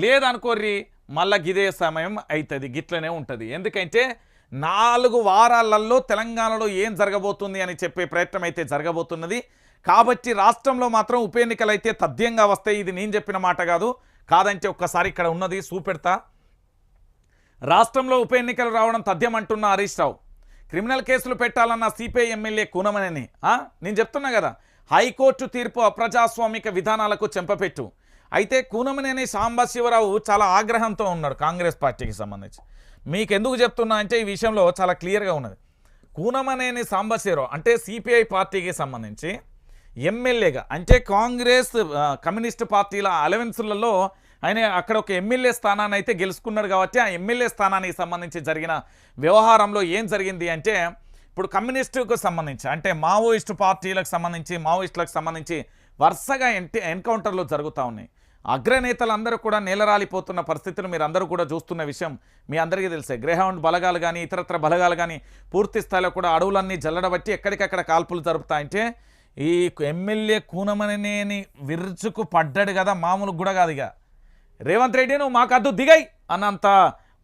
లేదనుకోర్రి మళ్ళా గిదే సమయం అవుతుంది గిట్లనే ఉంటుంది. ఎందుకంటే నాలుగు వారాలలో తెలంగాణలో ఏం జరగబోతుంది అని చెప్పే ప్రయత్నం అయితే జరగబోతున్నది. కాబట్టి రాష్ట్రంలో మాత్రం ఉప ఎన్నికలు అయితే తథ్యంగా వస్తాయి ఇది నేను చెప్పిన మాట కాదు. కాదంటే ఒక్కసారి ఇక్కడ ఉన్నది చూపెడతా. రాష్ట్రంలో ఉప ఎన్నికలు రావడం తథ్యం అంటున్న హరీష్ రావు. క్రిమినల్ కేసులు పెట్టాలన్న సిపిఐ ఎమ్మెల్యే కునమనని. నేను చెప్తున్నా కదా హైకోర్టు తీర్పు అప్రజాస్వామిక విధానాలకు చెంపపెట్టు. అయితే కూనమనేని సాంబశివరావు చాలా ఆగ్రహంతో ఉన్నాడు కాంగ్రెస్ పార్టీకి సంబంధించి. మీకు ఎందుకు చెప్తున్నా అంటే ఈ విషయంలో చాలా క్లియర్గా ఉన్నది. కూనమనేని సాంబశివరావు అంటే సిపిఐ పార్టీకి సంబంధించి ఎమ్మెల్యేగా అంటే కాంగ్రెస్ కమ్యూనిస్ట్ పార్టీల అలవెన్సులలో ఆయన అక్కడ ఒక ఎమ్మెల్యే స్థానాన్ని అయితే గెలుచుకున్నాడు కాబట్టి ఆ ఎమ్మెల్యే స్థానానికి సంబంధించి జరిగిన వ్యవహారంలో ఏం జరిగింది అంటే ఇప్పుడు కమ్యూనిస్టుకు సంబంధించి అంటే మావోయిస్టు పార్టీలకు సంబంధించి మావోయిస్టులకు సంబంధించి వరుసగా ఎన్కౌంటర్లు జరుగుతూ ఉన్నాయి. అగ్రనేతలందరూ కూడా నేలరాలిపోతున్న పరిస్థితులు మీరు అందరూ కూడా చూస్తున్న విషయం మీ అందరికీ తెలిసే. గ్రేహౌండ్ బలగాలు కానీ ఇతరత్ర బలగాలు కానీ పూర్తి స్థాయిలో కూడా అడవులన్నీ జల్లడబట్టి ఎక్కడికక్కడ కాల్పులు జరుపుతాయంటే ఈ ఎమ్మెల్యే కూనమనేని విరుచుకు పడ్డాడు కదా మామూలు కూడా కాదు ఇక. రేవంత్ రెడ్డి నువ్వు మాకద్దు దిగై అన్నంత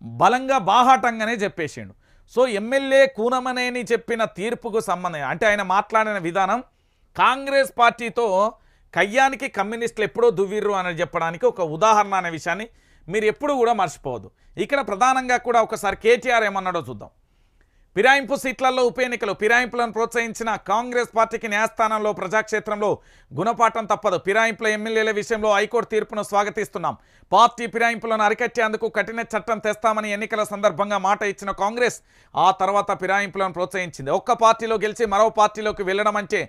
బలంగా బాహాటంగానే చెప్పేసిండు. సో ఎమ్మెల్యే కూనమనేని చెప్పిన తీర్పుకు సంబంధం అంటే ఆయన మాట్లాడిన విధానం కాంగ్రెస్ పార్టీతో కయ్యానికి కమ్యూనిస్టులు ఎప్పుడో దువ్విర్రు అని చెప్పడానికి ఒక ఉదాహరణ అనే విషయాన్ని మీరు ఎప్పుడు కూడా మర్చిపోవద్దు. ఇక్కడ ప్రధానంగా కూడా ఒకసారి కేటీఆర్ ఏమన్నాడో చూద్దాం. ఫిరాయింపు సీట్లలో ఉప ఎన్నికలు. ఫిరాయింపులను ప్రోత్సహించిన కాంగ్రెస్ పార్టీకి న్యాయస్థానంలో ప్రజాక్షేత్రంలో గుణపాఠం తప్పదు. ఫిరాయింపుల ఎమ్మెల్యేల విషయంలో హైకోర్టు తీర్పును స్వాగతిస్తున్నాం. పార్టీ ఫిరాయింపులను అరికట్టేందుకు కఠిన చట్టం తెస్తామని ఎన్నికల సందర్భంగా మాట ఇచ్చిన కాంగ్రెస్ ఆ తర్వాత ఫిరాయింపులను ప్రోత్సహించింది. ఒక్క పార్టీలో గెలిచి మరో పార్టీలోకి వెళ్ళడం అంటే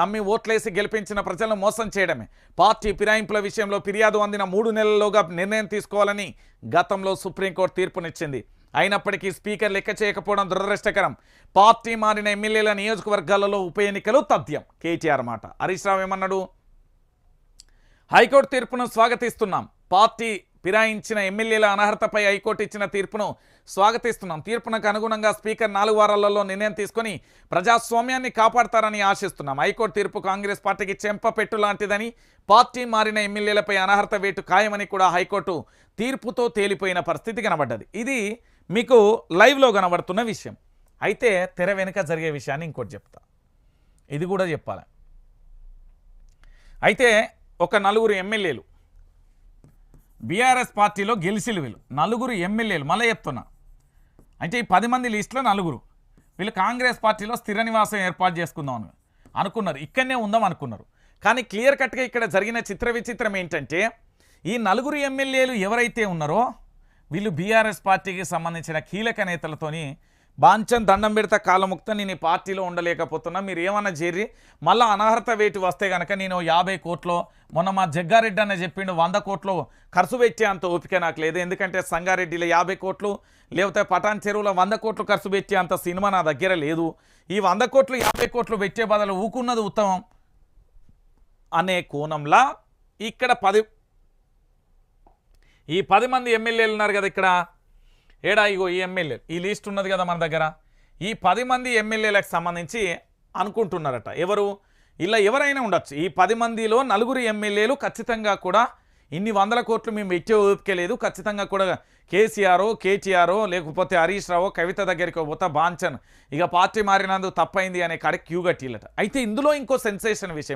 నమ్మి ఓట్లేసి గెలిపించిన ప్రజలను మోసం చేయడమే. పార్టీ ఫిరాయింపుల విషయంలో ఫిర్యాదు అందిన మూడు నెలల్లోగా నిర్ణయం తీసుకోవాలని గతంలో సుప్రీంకోర్టు తీర్పునిచ్చింది. అయినప్పటికీ స్పీకర్ లెక్క చేయకపోవడం దురదృష్టకరం. పార్టీ మారిన ఎమ్మెల్యేల నియోజకవర్గాలలో ఉప ఎన్నికలు తథ్యం. కేటీఆర్ మాట. హరీష్ రావు ఏమన్నాడు? హైకోర్టు తీర్పును స్వాగతిస్తున్నాం. పార్టీ ఫిరాయించిన ఎమ్మెల్యేల అనర్హతపై హైకోర్టు ఇచ్చిన తీర్పును స్వాగతిస్తున్నాం. తీర్పునకు అనుగుణంగా స్పీకర్ నాలుగు వారాలలో నిర్ణయం తీసుకొని ప్రజాస్వామ్యాన్ని కాపాడతారని ఆశిస్తున్నాం. హైకోర్టు తీర్పు కాంగ్రెస్ పార్టీకి చెంపపెట్టు లాంటిదని పార్టీ మారిన ఎమ్మెల్యేలపై అనర్హత వేటు ఖాయమని కూడా హైకోర్టు తీర్పుతో తేలిపోయిన పరిస్థితి కనబడ్డది. ఇది మీకు లైవ్లో కనబడుతున్న విషయం. అయితే తెర వెనుక జరిగే విషయాన్ని ఇంకోటి చెప్తా. ఇది కూడా చెప్పాలి. అయితే ఒక నలుగురు ఎమ్మెల్యేలు బీఆర్ఎస్ పార్టీలో గెలిచిలు వీళ్ళు. నలుగురు ఎమ్మెల్యేలు మళ్ళీ చెప్తున్నా. అంటే ఈ పది మంది లిస్టులో నలుగురు. వీళ్ళు కాంగ్రెస్ పార్టీలో స్థిర నివాసం ఏర్పాటు చేసుకుందాం అనుకున్నారు. ఇక్కడనే ఉందాం అనుకున్నారు. కానీ క్లియర్ కట్గా ఇక్కడ జరిగిన చిత్ర విచిత్రం ఏంటంటే ఈ నలుగురు ఎమ్మెల్యేలు ఎవరైతే ఉన్నారో వీళ్ళు బీఆర్ఎస్ పార్టీకి సంబంధించిన కీలక నేతలతోని బాంచన్ దండం పెడతా కాలముక్త నేను ఈ పార్టీలో ఉండలేకపోతున్నా. మీరు ఏమన్నా చేరి మళ్ళీ అనర్హత వేటు వస్తే కనుక నేను యాభై కోట్లో మొన్న మా జగ్గారెడ్డి అన్న చెప్పిండు వంద కోట్లు ఖర్చు పెట్టే అంత ఓపిక నాకు లేదు. ఎందుకంటే సంగారెడ్డిలో యాభై కోట్లు లేకపోతే పటాన్ చెరువులో వంద కోట్లు ఖర్చు పెట్టే అంత సినిమా నా దగ్గర లేదు. ఈ వంద కోట్లు యాభై కోట్లు పెట్టే బదులు ఊకున్నది ఉత్తమం అనే కోణంలా ఇక్కడ పది ఈ పది మంది ఎమ్మెల్యేలు ఉన్నారు కదా ఇక్కడ. ఏడా ఇగో ఈ ఎమ్మెల్యే ఈ లిస్ట్ ఉన్నది కదా మన దగ్గర. ఈ పది మంది ఎమ్మెల్యేలకు సంబంధించి అనుకుంటున్నారట. ఎవరు? ఇలా ఎవరైనా ఉండొచ్చు. ఈ పది మందిలో నలుగురు ఎమ్మెల్యేలు ఖచ్చితంగా కూడా ఇన్ని వందల కోట్లు మేము ఎట్టే ఓపికలేదు ఖచ్చితంగా కూడా కేసీఆర్ కేటీఆరో లేకపోతే హరీష్ రావు కవిత దగ్గరికి పోతా బాంచన్. ఇక పార్టీ మారినందుకు తప్పైంది అనే కాడ క్యూ కట్టిలట అయితే ఇందులో ఇంకో సెన్సేషన్ విషయం